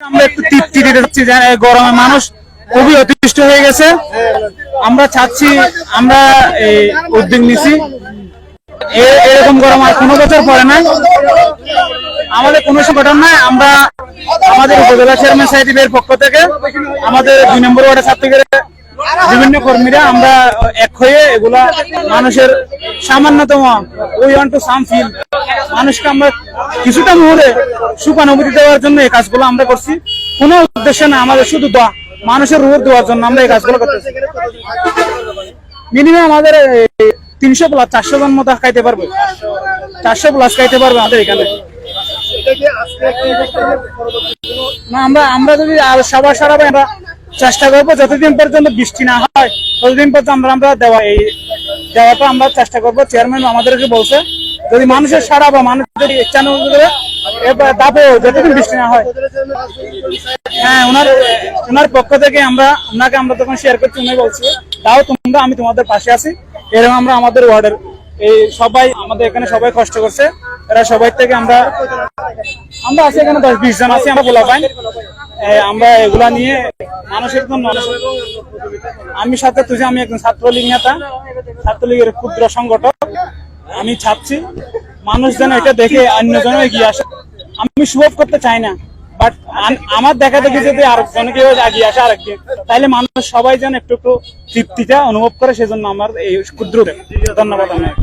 আমরা একটু তৃপ্তি দিতে চাচ্ছি যে এই গরমে মানুষ খুবই অতিষ্ঠ হয়ে গেছে। আমরা চাচ্ছি, আমরা এই উদ্যোগ নিছি। এরকম গরম আর কোনো বছর পরে না আমাদের কোনো সংগঠন নাই, আমরা আমাদের উপজেলা চেয়ারম্যান সাহেবের পক্ষ থেকে আমাদের দুই নম্বর ওয়ার্ডের ছাত্রীদের বিভিন্ন কর্মীরা আমরা এক হয়ে এগুলা মানুষের সামান্যতম we want to some feel মানুষকে আমরা কিছুটা মুহূর্তে সুখানুভূতি দেওয়ার জন্য এই কাজগুলো আমরা করছি। কোনো উদ্দেশ্য না, আমাদের শুধু দোয়া, মানুষের রূপ দেওয়ার জন্য আমরা এই কাজগুলো করতেছি। মিনিমাম আমাদের তিনশো প্লাস চারশো জন মতো খাইতে পারবে। চারশো প্লাস খাইতে পারবে আমাদের এখানে। না, আমরা আমরা যদি আর সবার সারাবে, আমরা চেষ্টা করব যতদিন পর্যন্ত বৃষ্টি না হয়, ততদিন পর্যন্ত আমরা আমরা দেওয়া এই দেওয়াটা আমরা চেষ্টা করব। চেয়ারম্যান আমাদেরকে বলছে যদি মানুষের সারা বা মানুষ যদি দাবো যতদিন বৃষ্টি না হয়। হ্যাঁ ওনার ওনার পক্ষ থেকে আমরা, ওনাকে আমরা তখন শেয়ার করছি, উনি বলছি তাও তোমরা, আমি তোমাদের পাশে আছি। এরকম আমরা আমাদের ওয়ার্ডের, এই সবাই, আমাদের এখানে সবাই কষ্ট করছে। এরা সবাই থেকে আমরা আমরা আছি এখানে দশ, বিশ জন আছি, আমরা বলা পাই। আমরা এগুলা নিয়ে মানুষের জন্য আমি সাথে তুই আমি একজন ছাত্রলীগ নেতা, ছাত্রলীগের ক্ষুদ্র সংগঠক। আমি ছাপছি। মানুষ যেন এটা দেখে অন্য অন্যজন এগিয়ে আসে। আমি সুযোগ করতে চাই না বাট আমার দেখা দেখি যদি আর কেউ এগিয়ে আসে আরেকদিন, তাহলে মানুষ সবাই যেন একটু একটু তৃপ্তিটা অনুভব করে, সেজন্য আমার এই ক্ষুদ্র ধন্যবাদ অনেক